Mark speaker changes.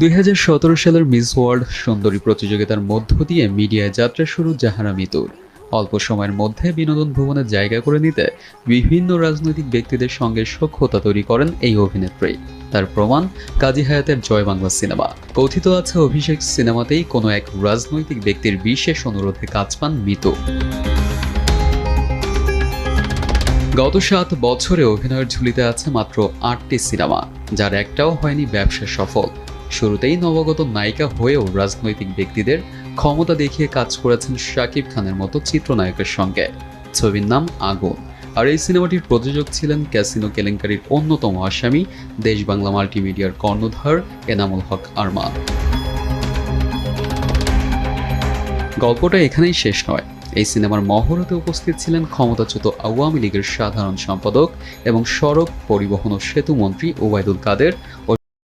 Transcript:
Speaker 1: দুই সালের miss world সুন্দরী প্রতিযোগিতার মধ্য দিয়ে মিডিয়ায় যাত্রা শুরু জাহানা মিতুর অল্প সময়ের মধ্যে বিনোদন ভবনে জায়গা করে নিতে বিভিন্ন রাজনৈতিক ব্যক্তিদের সঙ্গে সক্ষতা তৈরি করেন এই অভিনেত্রী তার প্রমাণ কাজী হায়াতের জয় বাংলা সিনেমা কথিত আছে অভিষেক সিনেমাতেই কোনো এক রাজনৈতিক ব্যক্তির বিশেষ অনুরোধে কাজ পান মিতু গত সাত বছরে অভিনয়ের ঝুলিতে আছে মাত্র আটটি সিনেমা যার একটাও হয়নি ব্যবসা সফল শুরুতেই নবগত নায়িকা হয়েও রাজনৈতিক ব্যক্তিদের ক্ষমতা দেখিয়ে কাজ করেছেন শাকিব খানের মতো চিত্রনায়কের সঙ্গে ছবির নাম আগুন আর এই সিনেমাটির প্রযোজক ছিলেন ক্যাসিনো কেলেঙ্কারির অন্যতম আসামি দেশ বাংলা মাল্টিমিডিয়ার কর্ণধার এনামুল হক আরমান গল্পটা এখানেই শেষ নয় এই সিনেমার মহরতে উপস্থিত ছিলেন ক্ষমতাচ্যুত আওয়ামী লীগের সাধারণ সম্পাদক এবং সড়ক পরিবহন ও সেতু মন্ত্রী ওবায়দুল কাদের ও